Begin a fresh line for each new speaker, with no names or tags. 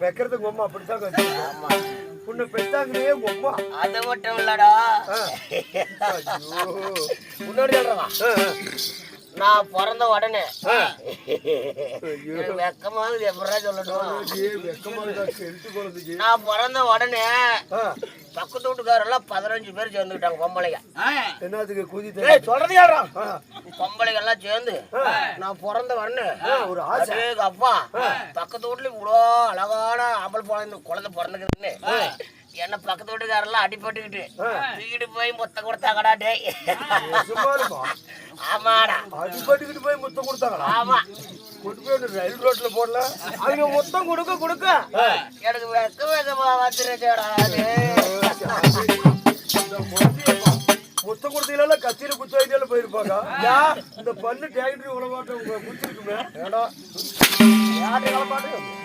பெக்கறதுக்கு அம்மா அப்படித்தான். உன்னை பெத்தாங்களே அம்மா
அது மட்டும் இல்லடா. முன்னாடி சொல்றவா நான் பிறந்த உடனே.
ஆ. ஐயோ.
எனக்கு வெக்கமா இருக்குது எப்படா சொல்லணும். நான் பிறந்த உடனே பக்கத்து வீட்டுக்காரெல்லாம் பதினஞ்சு பேர் சேர்ந்துக்கிட்டாங்க பொம்பளைங்க.
என்னத்துக்கு குதி
ஏய் சொல்றது யாரா
ஆ,
பொம்பளைங்க எல்லாம் சேர்ந்து நான் பிறந்த
ஆ, ஒரு ஆசை.
அப்பா பக்கத்து வீட்டுல இவ்வளோ அழகான ஆம்பளை குழந்தை குழந்தை பிறந்துக்குதுன்னு. என்ன பக்கத்து வீட்டுக்காரெல்லாம் அடிபட்டுக்கிட்டு தூக்கிட்டு போய் முத்த கொடுத்தாங்கடா டேய். ஆமாடா.
அடிபட்டுக்கிட்டு போய் முத்தம் கொடுத்தாங்களா?
ஆமா.
கொண்டு போய் ரயில் ரோட்ல போடல.
அவங்க முத்தம் கொடுக்க கொடுக்க. எனக்கு வெக்க வெக்கமா வந்துருச்சேடா
முத்தம் கொடுத்தீங்களா கத்தியில குத்த வைத்தியால போயிருப்பாங்க. இந்த பல்லு டேக்டரி உலமாட்டம் குத்திருக்குமே.
யாரு கிளம்பாட்டு